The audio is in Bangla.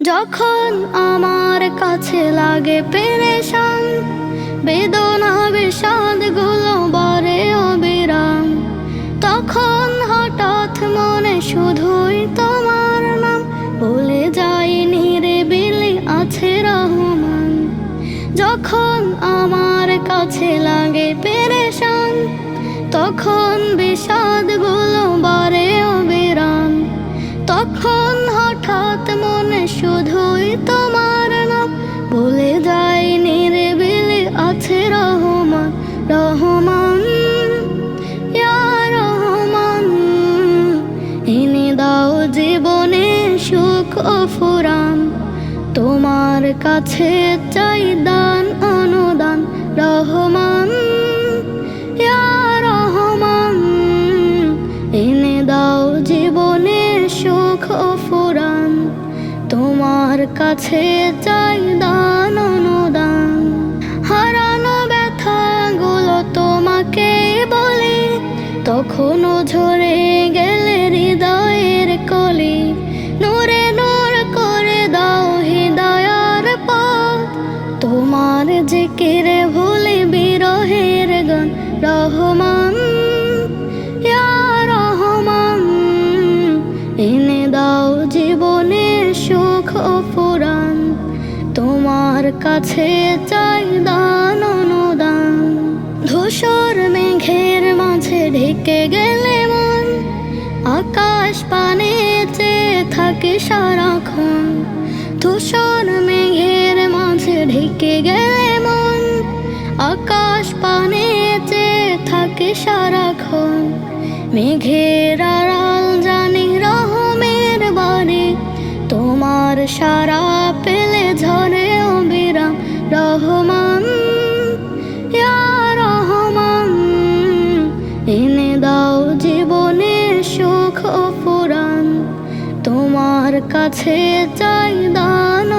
যখন আমার কাছে লাগে পেরেশান, বেদনা বিষাদগুলো বারে অবিরাম। তখন হঠাৎ মনে শুধুই তোমার নাম বলে যাই নিরিবিলি আছে রহমান। যখন আমার কাছে লাগে পেরেশান, তখন আছে রহমান রহমান রহমান। এনে দাও জীবনে সুখ ও ফুরান, তোমার কাছে চাই দান, অনুদান। রহমান রহমান, এনে দাও জীবনে সুখ ও ফুরান, তোমার কাছে চাই দান তখনও ঝরে গেলে হৃদয়ের কলি। নূরে নূর করে দাও হৃদয়ার পথ। তোমার জিকিরে ভুলে বিরহের গান। রহমান রহমান, এনে দাও জীবনে সুখ ফুরান। তোমার কাছে চাই দান। গেলে মন আকাশ পানে চেয়ে থাকে সারাক্ষণ। ধূসর মেঘের মাঝে ঢেকে গেলে মন আকাশ পানে চেয়ে থাকে সারাক্ষণ। মেঘের আড়াল জানি রহমের বাড়ি তোমার সারা তোমার কাছে চাই দান